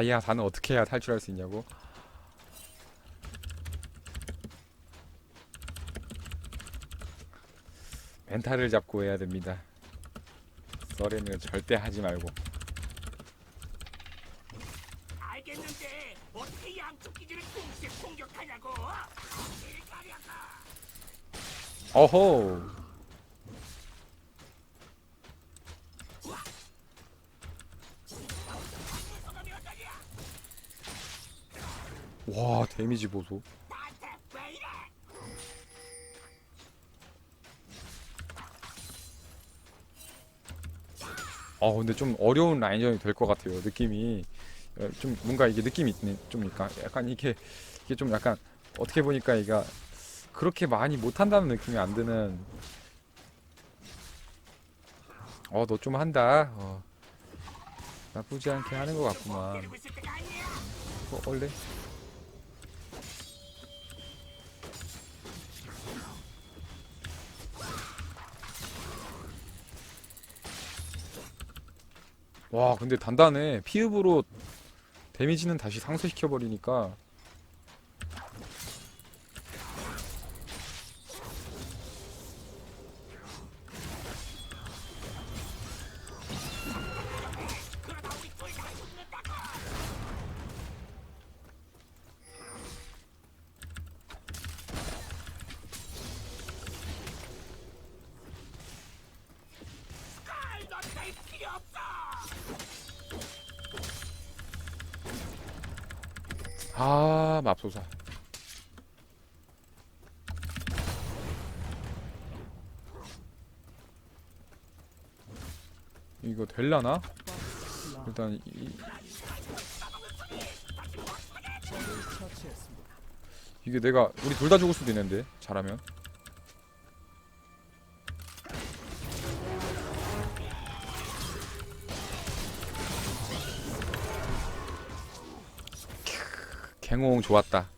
다이아 4는 어떻게 해야 탈출할 수 있냐고? 멘탈을 잡고 해야 됩니다. 썰에는 절대 하지 말고. 알겠는데 어떻게 양쪽 기지를 동시에 공격하냐고? 일. 어호. 소감이 어떠냐? 와 데미지 보소. 아 근데 좀 어려운 라인전이 될 것 같아요. 느낌이 어, 좀 뭔가 이게 느낌이. 좀 약간 약간 이게 이게 좀 약간 어떻게 보니까 이가 그렇게 많이 못한다는 느낌이 안 드는. 어 너 좀 한다. 어. 나쁘지 않게 하는 것 같구만. 어, 원래 와 근데 단단해. 피읍으로 데미지는 다시 상쇄시켜 버리니까 이거 될라나? 일단 이, 이게 내가 우리 둘 다 죽을 수도 있는데 잘하면. 캬, 갱홍 좋았다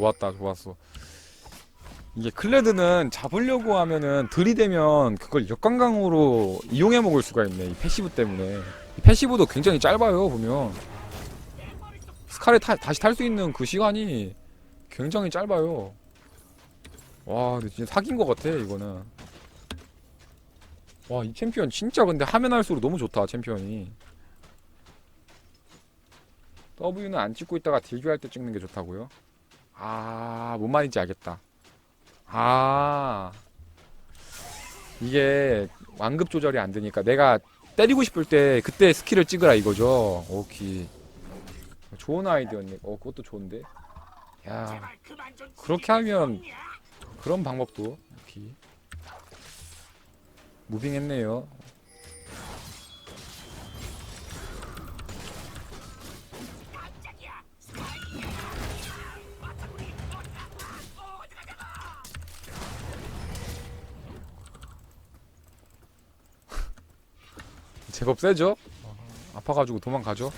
좋았다 좋았어. 이게 클레드는 잡으려고 하면은 들이대면 그걸 역관광으로 이용해 먹을 수가 있네 이 패시브 때문에. 이 패시브도 굉장히 짧아요 보면. 스카를 타, 다시 탈 수 있는 그 시간이 굉장히 짧아요. 와 근데 진짜 사기인 것 같아 이거는. 와 이 챔피언 진짜 근데 하면 할수록 너무 좋다 챔피언이. W는 안 찍고 있다가 딜교할 때 찍는 게 좋다고요? 아, 뭔 말인지 알겠다. 아, 이게 완급 조절이 안 되니까 내가 때리고 싶을 때 그때 스킬을 찍으라 이거죠. 오케이. 좋은 아이디어네. 어, 그것도 좋은데. 야, 그렇게 하면. 그런 방법도. 오케이. 무빙했네요. 제법 세죠? 아파가지고 도망가죠.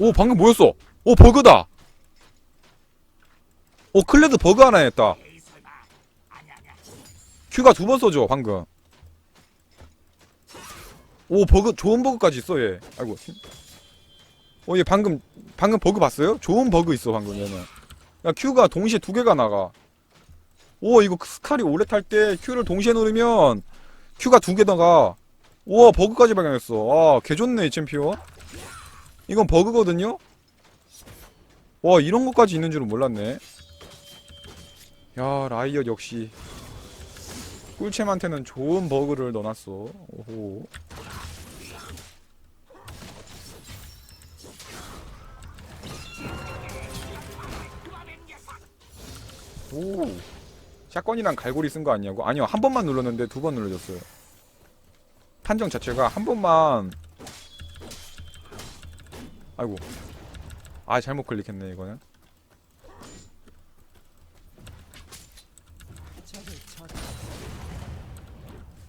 오 방금 뭐였어? 오 버그다. 오 클레드 버그 하나 했다. 큐가 두 번 써줘 방금. 오 버그 좋은 버그까지 있어 얘. 아이고. 어얘 방금 방금 버그 봤어요? 좋은 버그 있어 방금 얘는. 야 큐가 동시에 두 개가 나가. 오 이거 스칼이 오래 탈때 큐를 동시에 누르면 큐가 두개 나가. 우와 버그까지 발견했어. 아 개좋네 이 챔피언. 이건 버그거든요. 와 이런 것까지 있는 줄은 몰랐네. 야 라이엇 역시 꿀챔한테는 좋은 버그를 넣어놨어. 오호. 오. 샷건이랑 갈고리 쓴 거 아니냐고? 아니요, 한 번만 눌렀는데 두 번 눌러졌어요. 판정 자체가 한 번만. 아이고. 아, 잘못 클릭했네, 이거는.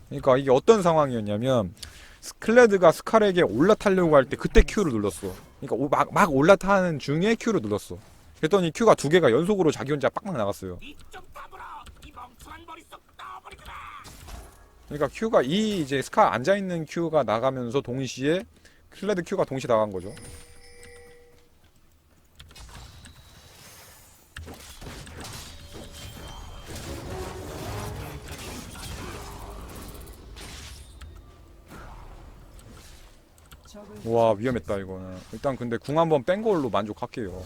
그러니까 이게 어떤 상황이었냐면 스클레드가 스칼에게 올라타려고 할 때 그때 Q를 눌렀어. 그러니까 오- 막, 막 올라타는 중에 Q를 눌렀어. 그랬더니 Q가 두 개가 연속으로 자기 혼자 빡빡 나갔어요. 그러니까 Q가 이 이제 스카 앉아 있는 Q가 나가면서 동시에 클레드 Q가 동시에 나간 거죠. 와 위험했다 이거는 일단 근데 궁 한번 뺀 걸로 만족할게요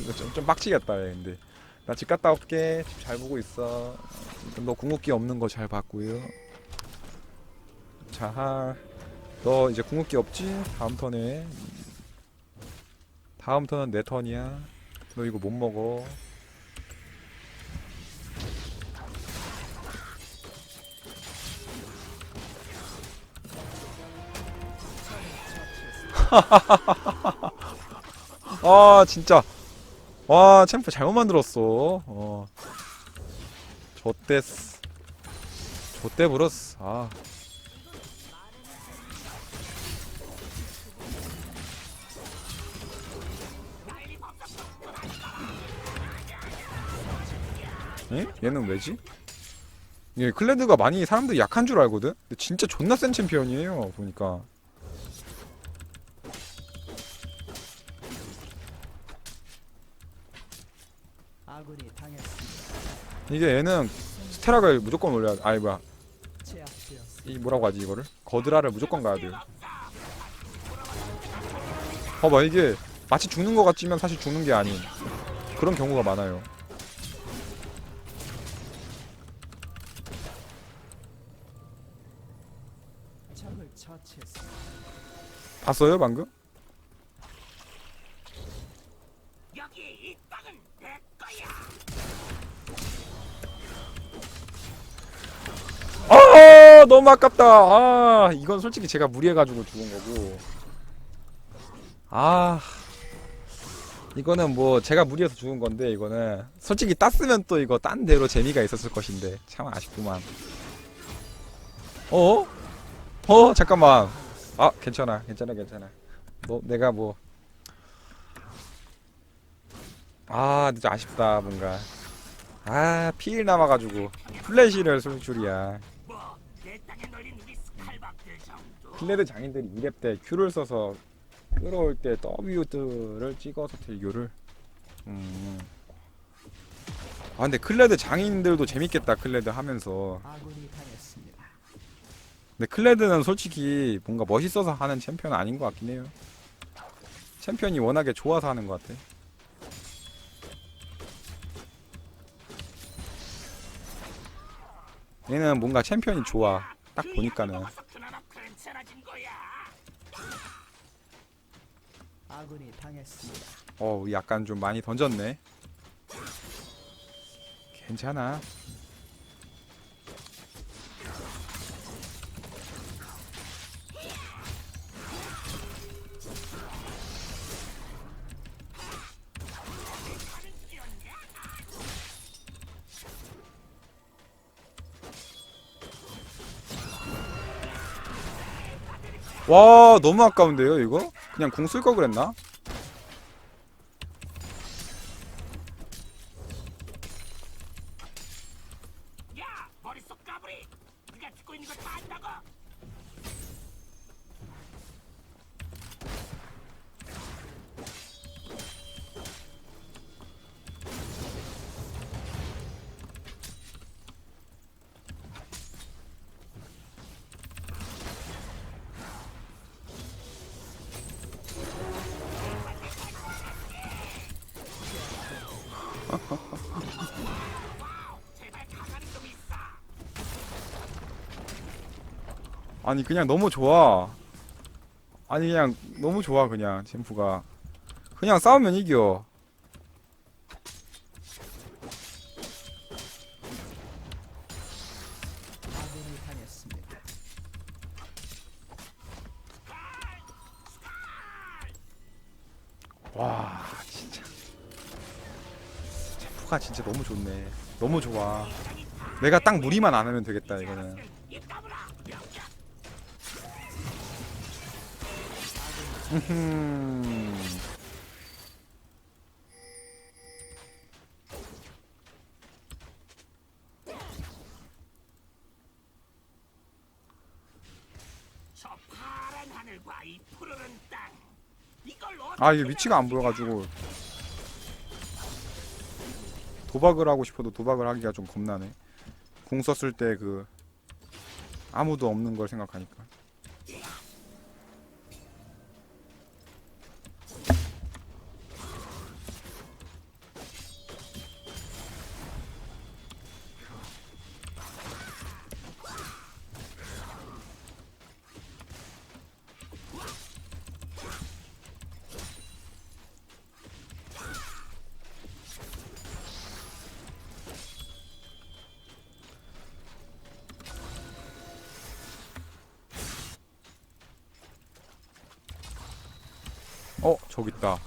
이거 좀, 좀 빡치겠다 얘. 근데 나 집 갔다 올게. 집 잘 보고 있어. 너 궁극기 없는 거 잘 봤고요. 자너 이제 궁극기 없지? 다음 턴에. 다음 턴은 내 턴이야. 너 이거 못 먹어. 아 진짜 와 챔프 잘못 만들었어 어 좆데스 좆데 브러스 아 에? 얘는 왜지? 얘 클레드가 많이 사람들이 약한 줄 알거든? 근데 진짜 존나 센 챔피언이에요 보니까 이 당했습니다. 이게 얘는 스테락을 무조건 올려야 돼 아이 뭐야. 이 뭐라고 하지 이거를? 거드라를 무조건 가야 돼요 봐봐 이게 마치 죽는 것 같지만 사실 죽는 게 아닌 그런 경우가 많아요. 봤어요 방금? 너무 아깝다 아 이건 솔직히 제가 무리해가지고 죽은 거고 아 이거는 뭐 제가 무리해서 죽은 건데 이거는 솔직히 땄으면 또 이거 딴 대로 재미가 있었을 것인데 참 아쉽구만 어? 어 잠깐만 아 괜찮아 괜찮아 괜찮아 너 내가 뭐 아, 진짜 아쉽다, 뭔가. 아, 피일 남아가지고. 플래시를 쏠 줄이야. 클레드 장인들이 2렙 때 Q를 써서 끌어올 때 W들을 찍어서 딜교를. 음. 아, 근데 클레드 장인들도 재밌겠다, 클레드 하면서. 근데 클레드는 솔직히 뭔가 멋있어서 하는 챔피언은 아닌 것 같긴 해요. 챔피언이 워낙에 좋아서 하는 것 같아. 얘는 뭔가 챔피언이 좋아. 딱 보니까는. 먹어서 그나마 괜찮아진 거야 아군이 당했습니다. 어, 약간 좀 많이 던졌네. 괜찮아. 와, 너무 아까운데요, 이거? 그냥 궁 쓸 거 그랬나? 아니 그냥 너무 좋아. 아니 그냥 너무 좋아 그냥 젠프가. 그냥 싸우면 이겨. 와 진짜. 버프가 진짜 너무 좋네. 너무 좋아. 내가 딱 무리만 안 하면 되겠다 이거는. 저 파란 아 이게 위치가 안 보여가지고 도박을 하고 싶어도 도박을 하기가 좀 겁나네. 궁 썼을 때 그 아무도 없는 걸 생각하니까. 저기 있다.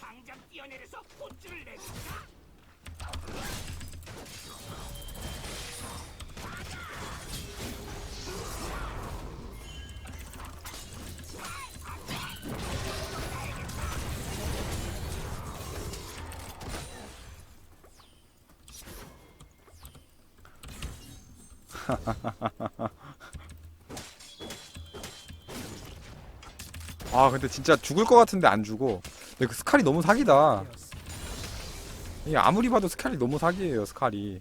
당장 뛰어내려서 혼쭐을 내 아 근데 진짜 죽을 것 같은데 안 죽어. 근데 그 스칼이 너무 사기다. 이게 아무리 봐도 스칼이 너무 사기예요 스칼이.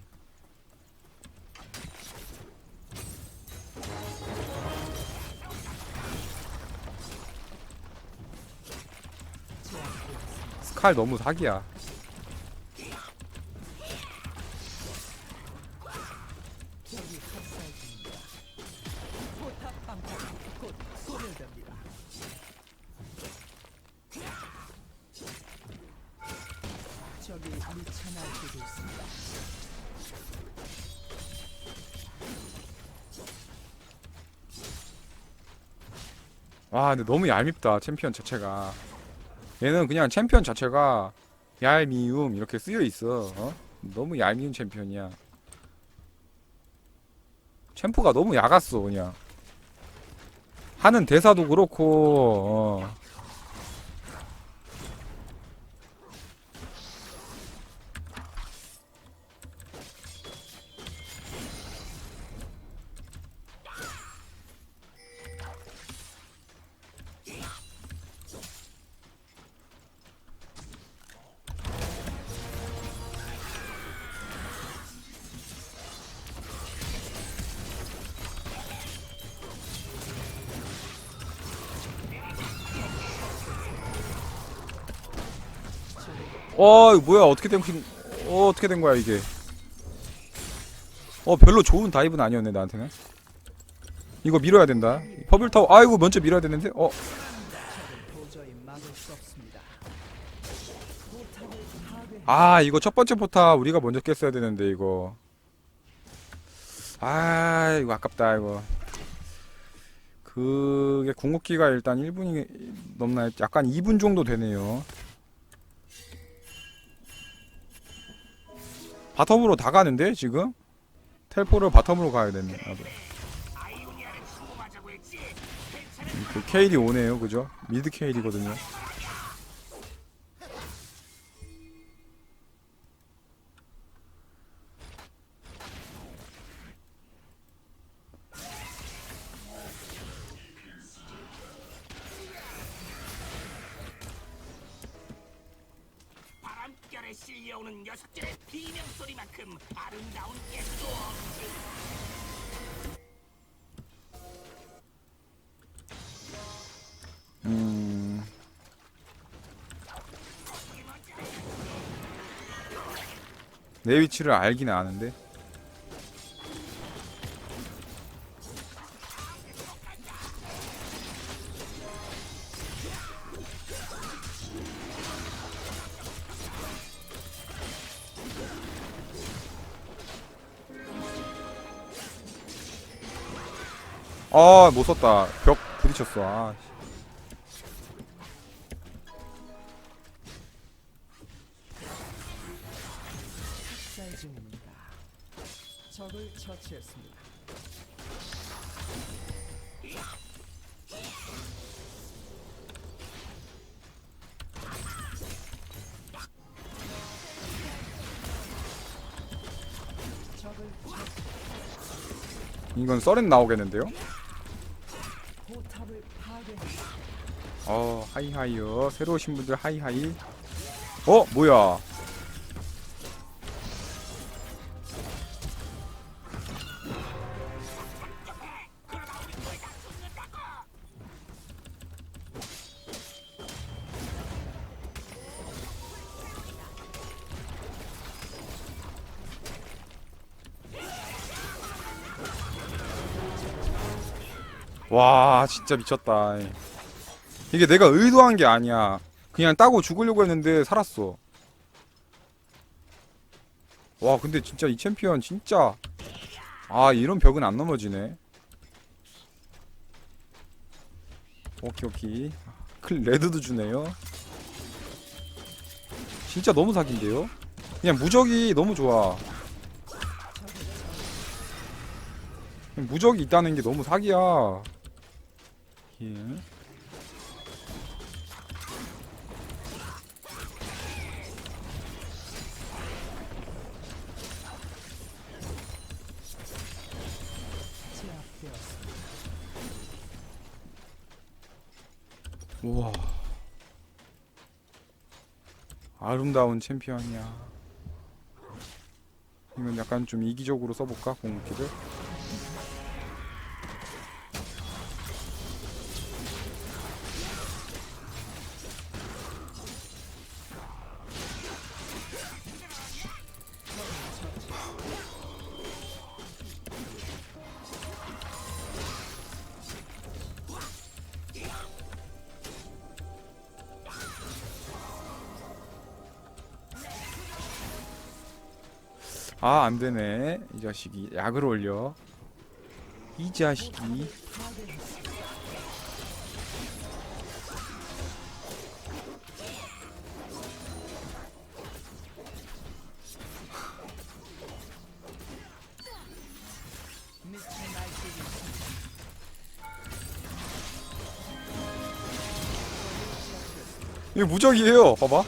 스칼 너무 사기야. 와 근데 너무 얄밉다 챔피언 자체가 얘는 그냥 챔피언 자체가 얄미움 이렇게 쓰여 있어 어? 너무 얄미운 챔피언이야 챔프가 너무 야갔어 그냥 하는 대사도 그렇고 어. 어 뭐야? 어떻게 된 거- 어, 어떻게 된 거야 이게? 어 별로 좋은 다이브는 아니었네 나한테는. 이거 밀어야 된다. 퍼블타워 아이고 먼저 밀어야 되는데? 어. 아 이거 첫 번째 포탑 우리가 먼저 깼어야 되는데 이거. 아 이거 아깝다 이거. 그게 궁극기가 일단 1분이 넘나 약간 2분 정도 되네요 바텀으로 다 가는데 지금? 텔포를 바텀으로 가야 되네. 나도. 그 케일이 오네요 그죠? 미드 케일이거든요 실려오는 녀석들의 비명 소리만큼 아름다운 깨도 없지. 음 내 위치를 알긴 아는데 못 썼다. 벽 부딪혔어. 아. 적을 처치했습니다. 이건 써렌 나오겠는데요? 어 하이하이요. 새로 오신 분들 하이하이. 어 뭐야? 와 진짜 미쳤다 이게 내가 의도한 게 아니야. 그냥 따고 죽으려고 했는데 살았어. 와, 근데 진짜 이 챔피언 진짜 아, 이런 벽은 안 넘어지네. 오케이, 오케이. 클 레드도 주네요. 진짜 너무 사기인데요? 그냥 무적이 너무 좋아. 그냥 무적이 있다는 게 너무 사기야. 예. 우와. 아름다운 챔피언이야. 이건 약간 좀 이기적으로 써볼까? 공기를 아 안되네. 이 자식이 약을 올려. 이 자식이. 이거 무적이에요. 봐봐.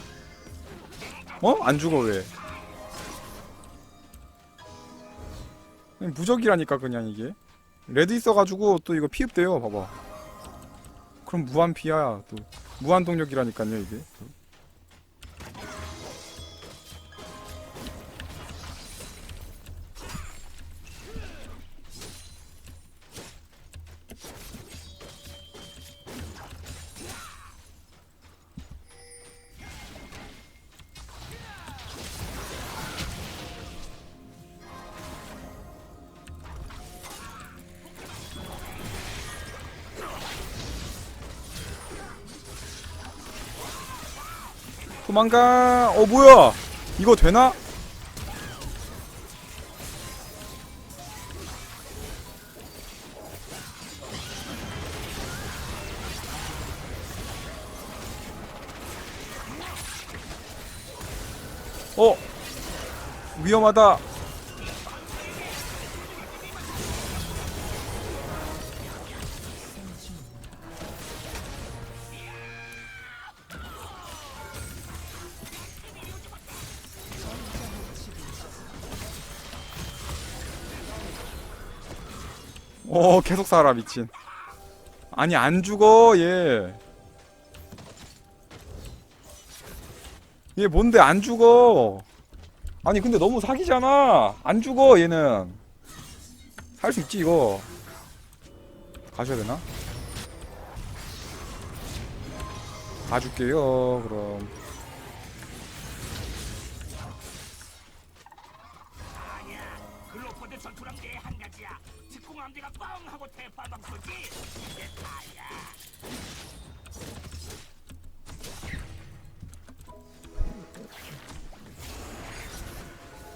어? 안 죽어 왜 무적이라니까 그냥 이게. 레드 있어가지고 또 이거 피흡돼요 봐봐. 그럼 무한 피야 또. 무한 동력이라니까요 이게 도망가. 어 뭐야? 이거 되나? 어? 위험하다 계속 살아 미친. 아니 안 죽어 얘. 얘 뭔데 안 죽어? 아니 근데 너무 사기잖아. 안 죽어 얘는. 살수 있지 이거. 가셔야 되나? 가줄게요 그럼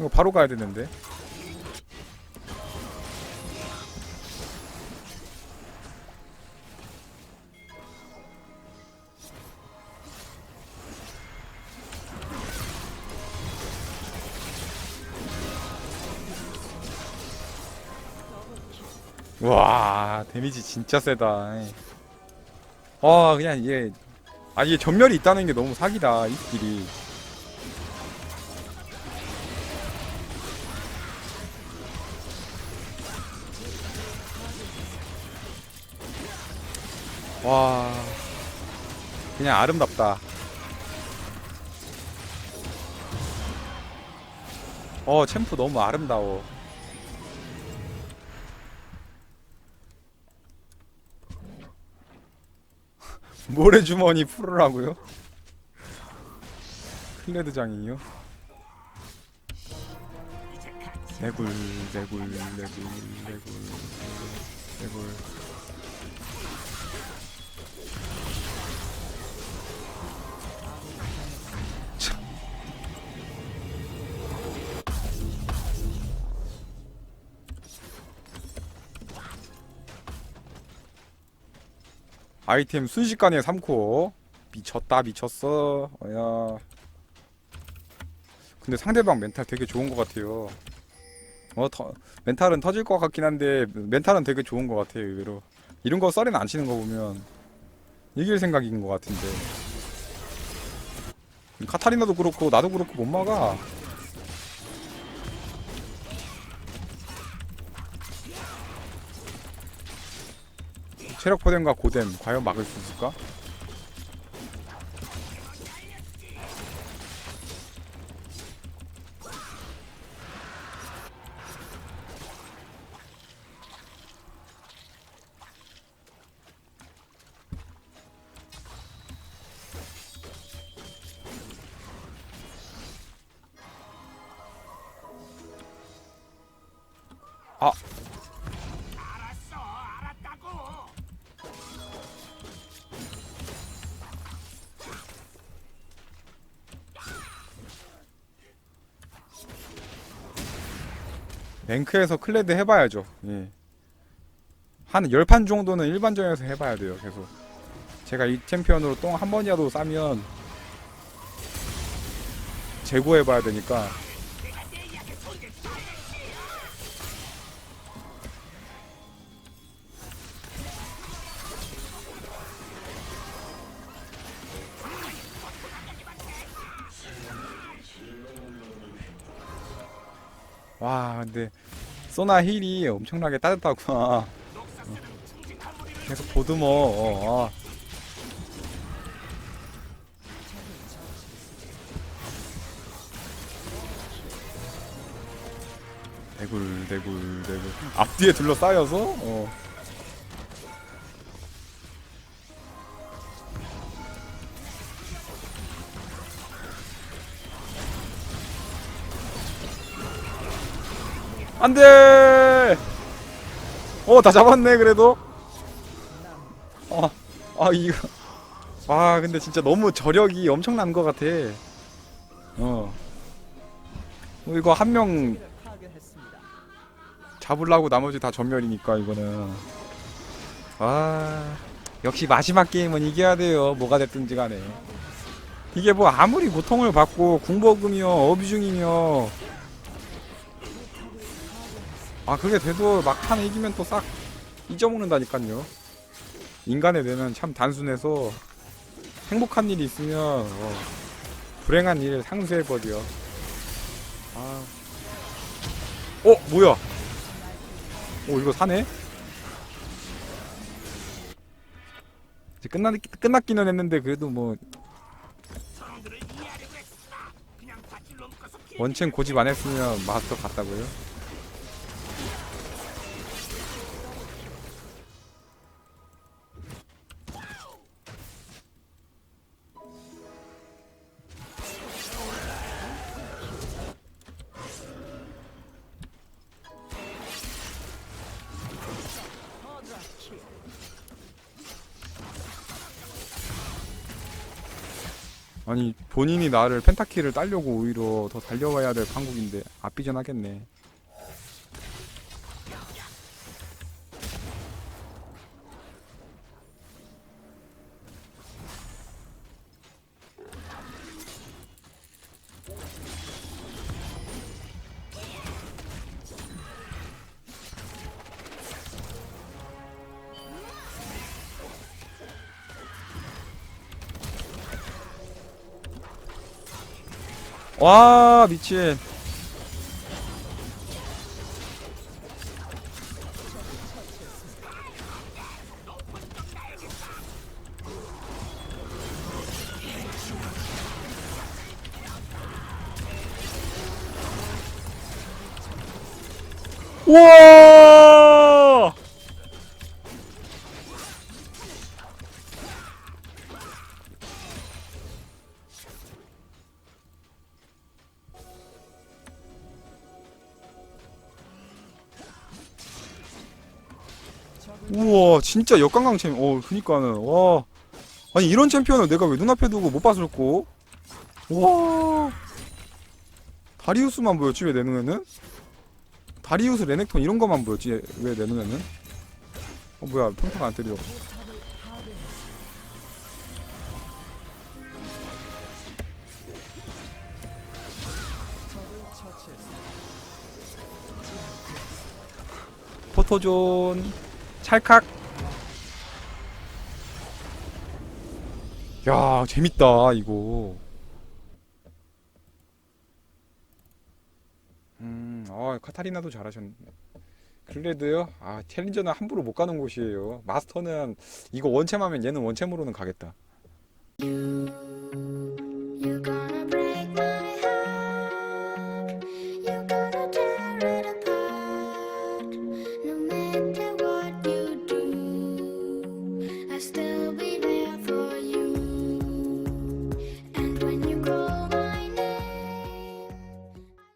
이거 바로 가야 되는데. 와 데미지 진짜 세다. 와 그냥 이게 아 이게 전멸이 있다는 게 너무 사기다 이 스킬 와 그냥 아름답다 어 챔프 너무 아름다워 모래주머니 풀으라고요? 클레드장이요? 레굴 레굴 레굴 레굴 레굴 아이템 순식간에 3코 미쳤다 미쳤어. 어야. 근데 상대방 멘탈 되게 좋은 것 같아요. 어, 터, 멘탈은 터질 것 같긴 한데 멘탈은 되게 좋은 것 같아요 의외로. 이런 거 썰에는 안 치는 거 보면 이길 생각인 것 같은데. 카타리나도 그렇고 나도 그렇고 못 막아 체력 포뎀과 고뎀 과연 막을 수 있을까? 랭크에서 클레드 해봐야죠. 예. 한 10판 정도는 일반전에서 해봐야 돼요, 계속. 제가 이 챔피언으로 똥 한 번이라도 싸면 재고해봐야 되니까. 와, 근데 소나 힐이 엄청나게 따뜻하구나. 계속 보드머. 어, 아. 대굴 대굴 대굴 앞뒤에 둘러싸여서 어. 안돼! 어 다 잡았네 그래도. 아, 아 이거. 아 근데 진짜 너무 저력이 엄청난 것 같아. 어. 어, 이거 한 명. 잡으려고 나머지 다 전멸이니까 이거는. 아 역시 마지막 게임은 이겨야 돼요. 뭐가 됐든지 간에. 이게 뭐 아무리 고통을 받고 궁버금이며 어비중이며 아 그게 돼도 막판에 이기면 또 싹 잊어먹는다니까요 인간의 뇌는 참 단순해서 행복한 일이 있으면 어, 불행한 일을 상쇄해버려 아 어 뭐야 오 이거 사네? 이제 끝나 끝났기는 했는데 그래도 뭐 원챔 고집 안 했으면 마스터 갔다고요? 아니 본인이 나를 펜타키를 따려고 오히려 더 달려와야 될 한국인데 앞비전 하겠네. 와 미친. 우와 와 진짜 역강강 챔. 어 그니까는 와 아니 이런 챔피언을 내가 왜 눈앞에 두고 못 봤을꼬? 와 다리우스만 보였지 왜 내 눈에는? 다리우스 레넥톤 이런 거만 보였지 왜 내 눈에는? 어 뭐야 평타가 안 때려. 포토존 찰칵. 야 재밌다 이거. 음, 아 카타리나도 잘하셨네. 글래드요? 아 챌린저는 함부로 못 가는 곳이에요. 마스터는 이거 원챔 하면 얘는 원챔으로는 가겠다.